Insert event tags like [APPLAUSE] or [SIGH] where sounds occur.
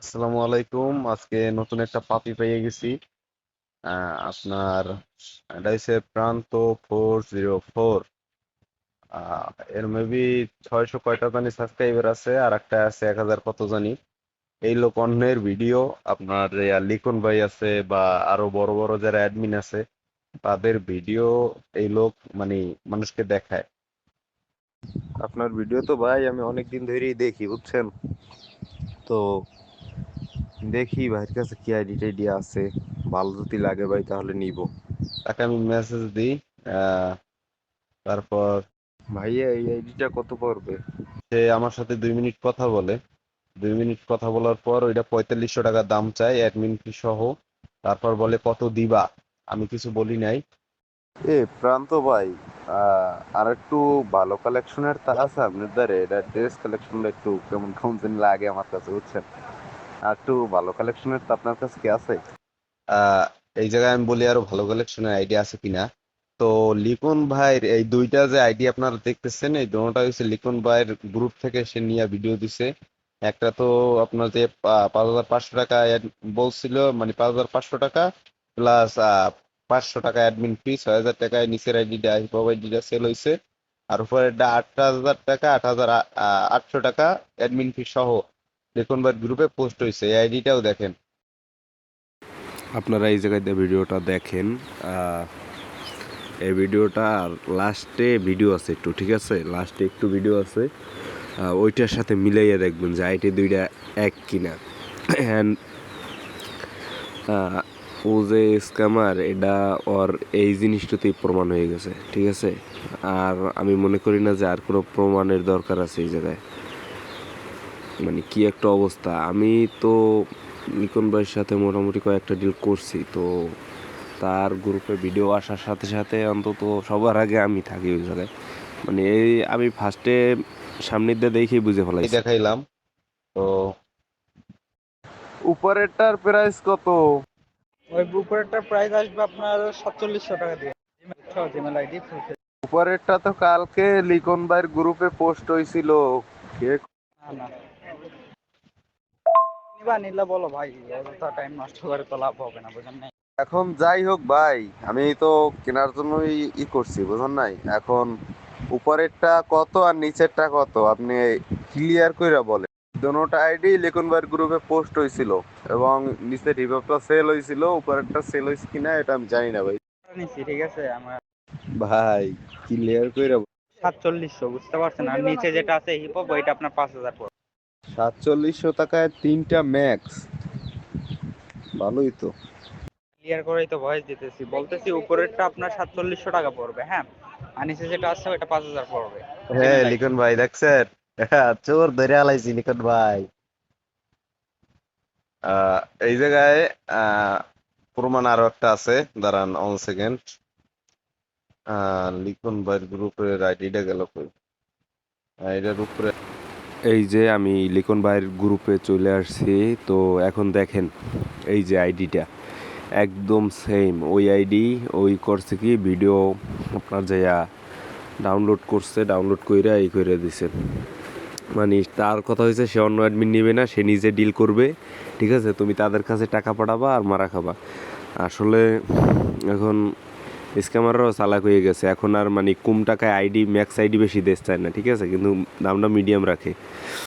আসসালামু আলাইকুম। আজকে নতুন একটা পাপি পেয়ে গেছি। আপনার এটা প্রান্ত ফোর জিরো ফোর এর মেবি ছয়শো কয়টা জানি সাবস্ক্রাইবার আছে, আর একটা আছে এক হাজার কত জানি। এই লোক অন্যের ভিডিও আপনার লিখন ভাই আছে বা আরও বড় বড় যারা অ্যাডমিন আছে, তাদের ভিডিও এই লোক মানে মানুষকে দেখায়। আপনার ভিডিও তো ভাই আমি অনেক দিন ধরেই দেখি, বুঝছেন? তো দেখি ভাইয়ের কাছে কি আইডি টাইডি আছে। ভালো যদি লাগে ভাই তাহলে নিব। তাকে আমি মেসেজ দিই তারপর ভাইয়া এই আইডিটা কত পড়বে? সে আমার সাথে দুই মিনিট কথা বলে। দুই মিনিট কথা বলার পর ওইটা পঁয়তাল্লিশশো টাকা দাম চাই অ্যাডমিন ফি সহ। তারপর বলে কত দিবা? আমি কিছু বলি নাই। এ প্রান্ত ভাই আর একটু ভালো কালেকশনের তা আছে আপনার দ্বারা এটা ড্রেস কালেকশনটা একটু কেমন কেমন লাগে আমার কাছে বুঝছেন? একটু ভালো কালেকশনের তা আপনার কাছে কি আছে? এই জায়গায় আমি বলি আরও ভালো কালেকশনের আইডিয়া আছে কিনা। তো লিখন ভাইয়ের এই দুইটা যে আইডি আপনারা দেখতেছেন, এই দুটোটা হচ্ছে লিখন ভাইয়ের গ্রুপ থেকে সে নিয়ে ভিডিও দিছে। একটা তো আপনার যে পাঁচ হাজার পাঁচশো টাকা বলছিল মানে পাঁচ হাজার পাঁচশো টাকা প্লাস পাঁচশো টাকা অ্যাডমিন ফি ছয় হাজার টাকায় নিচের আইডিটা হিপহপ আইডিটা সেল হয়েছে আর উপরেরটা আট হাজার টাকা, আট হাজার আটশো টাকা অ্যাডমিন ফি সহ। লিখন ভাইয়ের গ্রুপে পোস্ট হয়েছে এই আইডিটাও দেখেন। আপনারা এই জায়গায় ভিডিওটা দেখেন এই ভিডিওটা লাস্টে ভিডিও আছে একটু, ঠিক আছে? লাস্টে একটু ভিডিও আছে ওইটার সাথে মিলাইয়া দেখবেন যে আইটি দুইটা এক কিনা। অ্যান্ড ও যে স্ক্যামার এটা ওর এই জিনিসটাতেই প্রমাণ হয়ে গেছে, ঠিক আছে? আর আমি মনে করি না যে আর কোনো প্রমাণের দরকার আছে এই জায়গায়। মানে কি একটা অবস্থা? আমি তো নিকন ভাইয়ের সাথে মোটামুটি কয়েকটা ডিল করছি তো তার গ্রুপে ভিডিও আসার সাথে সাথে অন্তত সবার আগে আমি থাকি ওই জায়গায়। মানে এই আমি ফার্স্টে সামনের দিয়ে দেখেই বুঝে এই ফেলাইছি দেখাইলাম। তো উপরেরটার প্রাইস কত? ওই উপরেরটা প্রাইস আসবে আপনার সাতচল্লিশশো টাকা দিয়ে। জিমেল আইডি উপরেরটা তো কালকে লিখন ভাইয়ের গ্রুপে পোস্ট হয়েছিল কে না না। নিবা নিলে বলো ভাই অযথা টাইম নষ্ট করে তো লাভ হবে না বুঝেন নাই? এখন যাই হোক ভাই আমি তো কেনার জন্যই ই করছি বুঝুন নাই? এখন উপরেরটা কত আর নিচেরটা কত? আপনি ক্লিয়ার কইরা বলেন। দোনোটা আইডি গ্রুপে পোস্ট হয়েছিল এবং নিচের রিভাবটা সেল হয়েছিল উপরেরটা সেল হয়েছে কিনা এটা আমি জানি না ভাই। ঠিক আছে? আমার ভাই ক্লিয়ার কইরা সাতচল্লিশশো বুঝতে পারছেন? আর নিচে যেটা আছে হিপ হপ ওইটা আপনার পাঁচ হাজার সাতচল্লিশশো টাকায় তিনটা ম্যাক্স। ভালোই তো। ক্লিয়ার করেই তো ভয়েস দিতেছি। বলতেছি উপরেরটা আপনার সাতচল্লিশশো টাকা পড়বে হ্যাঁ? আর নিচে যেটা আছে ওইটা পাঁচ হাজার পড়বে। হ্যাঁ লিখন ভাই দেখছেন? [LAUGHS] চোর ধরে আলাইছি লিখন ভাই। এই জায়গায় প্রমাণ আরও একটা আছে। দাঁড়ান অন সেকেন্ড লিখন ভাইয়ের গ্রুপের আইডিটা গেল কই? এটার উপরে এই যে আমি লিখন ভাইয়ের গ্রুপে চলে আসছি, তো এখন দেখেন এই যে আইডিটা একদম সেম ওই আইডি ওই করছে কি ভিডিও আপনার যাইয়া ডাউনলোড করছে ডাউনলোড কইরা এই করে দিছে। মানে তার কথা হয়েছে সে অন্য অ্যাডমিন নেবে না, সে নিজে ডিল করবে, ঠিক আছে? তুমি তাদের কাছে টাকা পাঠাবা আর মারা খাবা। আসলে এখন স্ক্যামাররাও চালাক হয়ে গেছে। এখন আর মানে কম টাকায় আইডি ম্যাক্স আইডি বেশি দেশ চায় না, ঠিক আছে? কিন্তু দামটা মিডিয়াম রাখে।